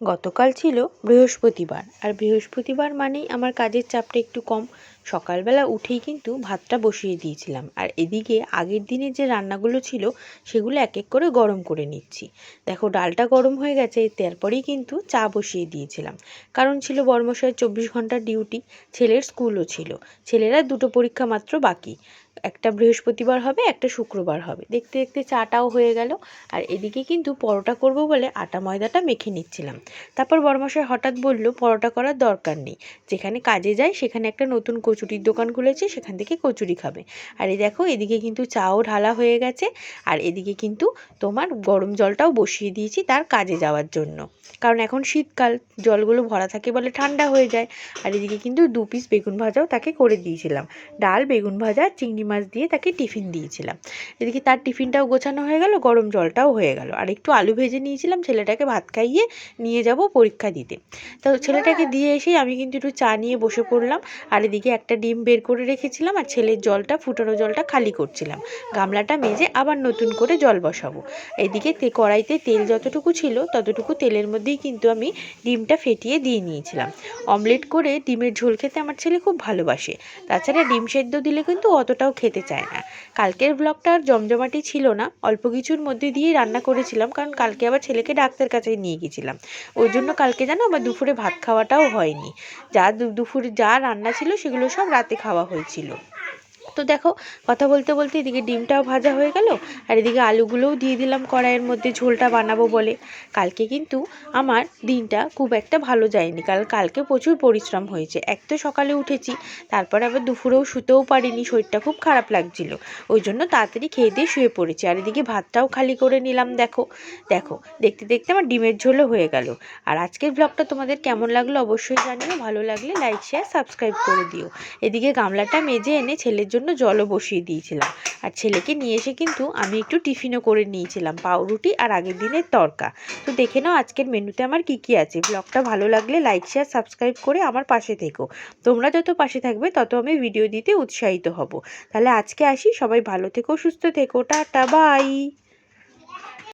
গতকাল ছিল বৃহস্পতিবার। আর বৃহস্পতিবার মানেই আমার কাজের চাপটা একটু কম। সকালবেলা উঠেই কিন্তু ভাতটা বসিয়ে দিয়েছিলাম। আর এদিকে আগের দিনে যে রান্নাগুলো ছিল, সেগুলো এক এক করে গরম করে নিচ্ছি। দেখো, ডালটা গরম হয়ে গেছে তারপরেই কিন্তু চা বসিয়ে দিয়েছিলাম। কারণ ছিল বর্মশাইয়ের চব্বিশ ঘণ্টার ডিউটি, ছেলের স্কুলও ছিল। ছেলেরা দুটো পরীক্ষা মাত্র বাকি। একটা বৃহস্পতিবার হবে, একটা শুক্রবার হবে। দেখতে দেখতে চাটাও হয়ে গেল। আর এদিকে কিন্তু পরোটা করব বলে আটা ময়দাটা মেখে নিচ্ছিলাম। তারপর বড়মশাই হঠাৎ বলল, পরোটা করার দরকার নেই। যেখানে কাজে যায়, সেখানে একটা নতুন কচুরির দোকান খুলেছে, সেখান থেকে কচুরি খাবে। আর এই দেখো, এদিকে কিন্তু চাও ঢালা হয়ে গেছে। আর এদিকে কিন্তু তোমার গরম জলটাও বসিয়ে দিয়েছি তার কাজে যাওয়ার জন্য। কারণ এখন শীতকাল, জলগুলো ভরা থাকে বলে ঠান্ডা হয়ে যায়। আর এদিকে কিন্তু দু পিস বেগুন ভাজাও তাকে করে দিয়েছিলাম। ডাল, বেগুন ভাজা, চিংড়ি মাছ দিয়ে তাকে টিফিন দিয়েছিলাম। এদিকে তার টিফিনটাও গোছানো হয়ে গেল গরম জলটাও হয়ে গেল। আর একটু আলু ভেজে নিয়েছিলাম ছেলেটাকে ভাত খাইয়ে নিয়ে যাব পরীক্ষা দিতে। তো ছেলেটাকে দিয়ে এসেই আমি কিন্তু একটু চা নিয়ে বসে পড়লাম। আর এদিকে একটা ডিম বের করে রেখেছিলাম আর ছেলের জলটা ফুটানো জলটা খালি করছিলাম। গামলাটা মেজে আবার নতুন করে জল বসাবো। এদিকে তে কড়াইতে তেল যতটুকু ছিল ততটুকু তেলের মধ্যেই কিন্তু আমি ডিমটা ফেটিয়ে দিয়ে নিয়েছিলাম। অমলেট করে ডিমের ঝোল খেতে আমার ছেলে খুব ভালোবাসে। তাছাড়া ডিম সেদ্ধ দিলে কিন্তু অতটাও খেতে চায় না। কালকের ব্লগটা আর জমজমাটি ছিল না। অল্প কিছুর মধ্যে দিয়েই রান্না করেছিলাম, কারণ কালকে আবার ছেলেকে ডাক্তার কাছে নিয়ে গেছিলাম। ওই জন্য কালকে জানো আমার দুপুরে ভাত খাওয়াটাও হয়নি। যা দুপুরে যা রান্না ছিল সেগুলো সব রাতে খাওয়া হয়েছিল। তো দেখো, কথা বলতে বলতে এদিকে ডিমটাও ভাজা হয়ে গেল, আর এদিকে আলুগুলোও দিয়ে দিলাম কড়াইয়ের মধ্যে ঝোলটা বানাবো বলে। কালকে কিন্তু আমার দিনটা খুব একটা ভালো যায়নি কারণ কালকে প্রচুর পরিশ্রম হয়েছে। এক তো সকালে উঠেছি, তারপর আবার দুপুরেও শুতেও পারিনি, শরীরটা খুব খারাপ লাগছিল। ওই জন্য তাড়াতাড়ি খেয়ে দিয়ে শুয়ে পড়েছি, আর এদিকে ভাতটাও খালি করে নিলাম, দেখো। দেখো, দেখতে দেখতে আমার ডিমের ঝোলও হয়ে গেল। আর আজকের ব্লগটা তোমাদের কেমন লাগল অবশ্যই জানিও, ভালো লাগলে লাইক শেয়ার সাবস্ক্রাইব করে দিও। এদিকে গামলাটা মেজে এনে ছেলের জন্য জলও বসিয়ে দিয়েছিলাম। আর ছেলেকে নিয়ে এসে কিন্তু আমি একটু টিফিনও করে নিয়েছিলাম, পাউরুটি আর আগের দিনের তরকা। তো দেখে নাও আজকের মেনুতে আমার কি কি আছে। ব্লগটা ভালো লাগলে লাইক, শেয়ার, সাবস্ক্রাইব করে আমার পাশে থেকো। তোমরা যত পাশে থাকবে তত আমি ভিডিও দিতে উৎসাহিত হব। তাহলে আজকে আসি, সবাই ভালো থেকো, সুস্থ থেকো, টাটা, বাই!